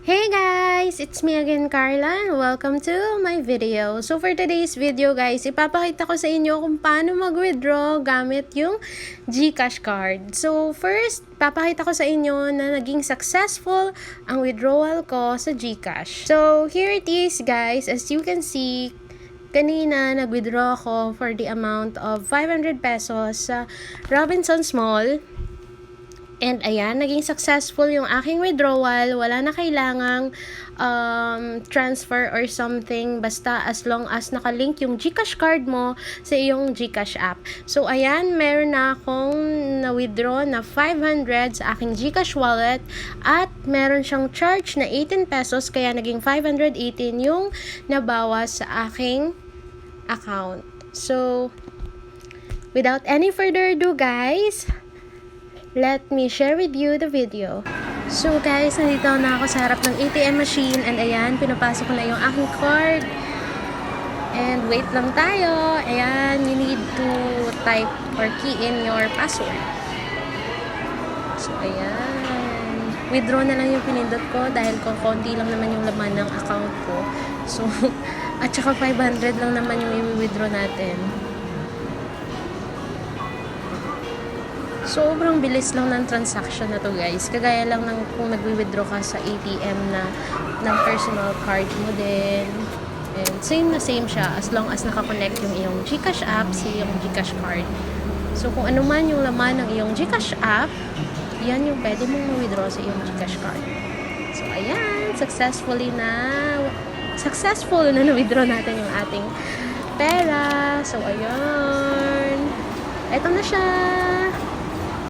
Hey guys! It's me again, Carla. Welcome to my video. So for today's video guys, ipapakita ko sa inyo kung paano mag-withdraw gamit yung GCash card. So first, papakita ko sa inyo na naging successful ang withdrawal ko sa GCash. So here it is guys. As you can see, kanina nag-withdraw ako for the amount of 500 pesos sa Robinsons Mall. And ayan, naging successful yung aking withdrawal. Wala na kailangang um, transfer or something. Basta as long as nakalink yung Gcash card mo sa iyong Gcash app. So ayan, meron na akong na-withdraw na 500 sa aking Gcash wallet. At meron siyang charge na 18 pesos. Kaya naging 518 yung nabawas sa aking account. So, without any further ado guys, let me share with you the video. So guys, nandito na ako sa harap ng ATM machine and ayan, pinapasok ko na yung aking card. And wait lang tayo. Ayan, you need to type or key in your password. So ayan. Withdraw na lang yung pinindot ko dahil kung konti lang naman yung laman ng account ko. So, at saka 500 lang naman yung i-withdraw natin. Sobrang bilis lang ng transaction na to guys. Kagaya lang ng kung nagwi-withdraw ka sa ATM na ng personal card mo din. And same na same siya as long as nakakonect yung iyong Gcash app sa iyong Gcash card. So kung ano man yung laman ng iyong Gcash app, yan yung pwede mong ma-withdraw sa iyong Gcash card. So ayan, successfully na successful na na-withdraw natin yung ating pera. So ayan. Ito na siya.